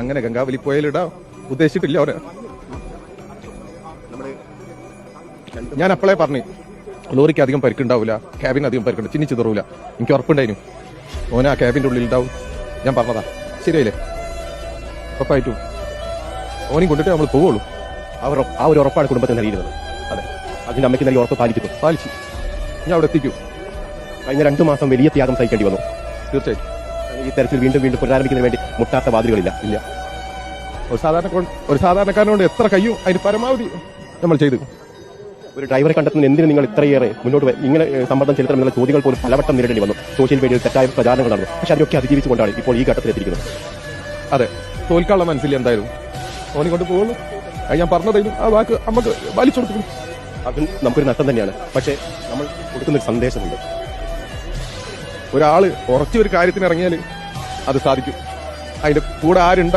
അങ്ങനെ ഗംഗാവലി പുഴയിലിടാൻ ഉദ്ദേശിച്ചിട്ടില്ല അവർ. ഞാൻ അപ്പോഴേ പറഞ്ഞു ലോറിക്ക് അധികം പരിക്കുണ്ടാവില്ല ക്യാബിന് അധികം പരിക്കുണ്ട് ചിന്നി ചിതറൂല എനിക്ക് ഉറപ്പുണ്ടായിരുന്നു ഓന ക്യാബിന്റെ ഉള്ളിൽ ഉണ്ടാവും ഞാൻ പറഞ്ഞതാ. ശരിയല്ലേ ഉറപ്പായിട്ടും. ഓനെയും കൊണ്ടിട്ട് നമ്മൾ പോവുള്ളൂ. അവർ ആ ഒരു ഉറപ്പാണ് കുടുംബത്തിന് നൽകിയിരുന്നത് അതെ. അതിന്റെ അമ്മയ്ക്ക് നല്ല ഉറപ്പ് പാലിക്കുന്നു പാലിച്ചു. ഞാൻ അവിടെ എത്തിക്കൂ. കഴിഞ്ഞ രണ്ടു മാസം വലിയ ത്യാഗം സഹിക്കേണ്ടി വന്നു. തീർച്ചയായും ഈ തെരച്ചിൽ വീണ്ടും വീണ്ടും പുനരാരംഭിക്കുന്നതിന് വേണ്ടി മുട്ടാത്ത വാതിലുകളില്ല. ഇല്ല. ഒരു സാധാരണ ഒരു സാധാരണക്കാരനോട് എത്ര കയ്യും അതിന് പരമാവധി നമ്മൾ ചെയ്തു. ഒരു ഡ്രൈവറെ കണ്ടെത്തുന്ന എന്തിന് നിങ്ങൾ ഇത്രയേറെ മുന്നോട്ട് ഇങ്ങനെ സമ്മർദ്ദം ചെലുത്തണം എന്നുള്ള ചോദ്യങ്ങൾ പോലും പലവട്ടം നേരിടേണ്ടി വന്നു. സോഷ്യൽ മീഡിയയിൽ തെറ്റായ പ്രചാരണങ്ങൾ നടന്നു പക്ഷെ അതിനൊക്കെ അതിജീവിച്ചുകൊണ്ടാണ് ഇപ്പോൾ ഈ ഘട്ടത്തിലെത്തിയിരിക്കുന്നത് അതെ. തോൽക്കാനുള്ള മനസ്സിൽ എന്തായാലും ഓനെ കൊണ്ട് പോകുന്നു. അത് ഞാൻ പറഞ്ഞതായിരുന്നു ആ വാക്ക് നമുക്ക് വലിച്ചു കൊടുക്കുന്നു അത് നമുക്കൊരു നഷ്ടം തന്നെയാണ്. പക്ഷേ നമ്മൾ കൊടുക്കുന്നൊരു സന്ദേശമുണ്ട്. ഒരാൾ ഉറച്ച ഒരു കാര്യത്തിന് ഇറങ്ങിയാൽ അത് സാധിക്കും. അതിന്റെ കൂടെ ആരുണ്ട്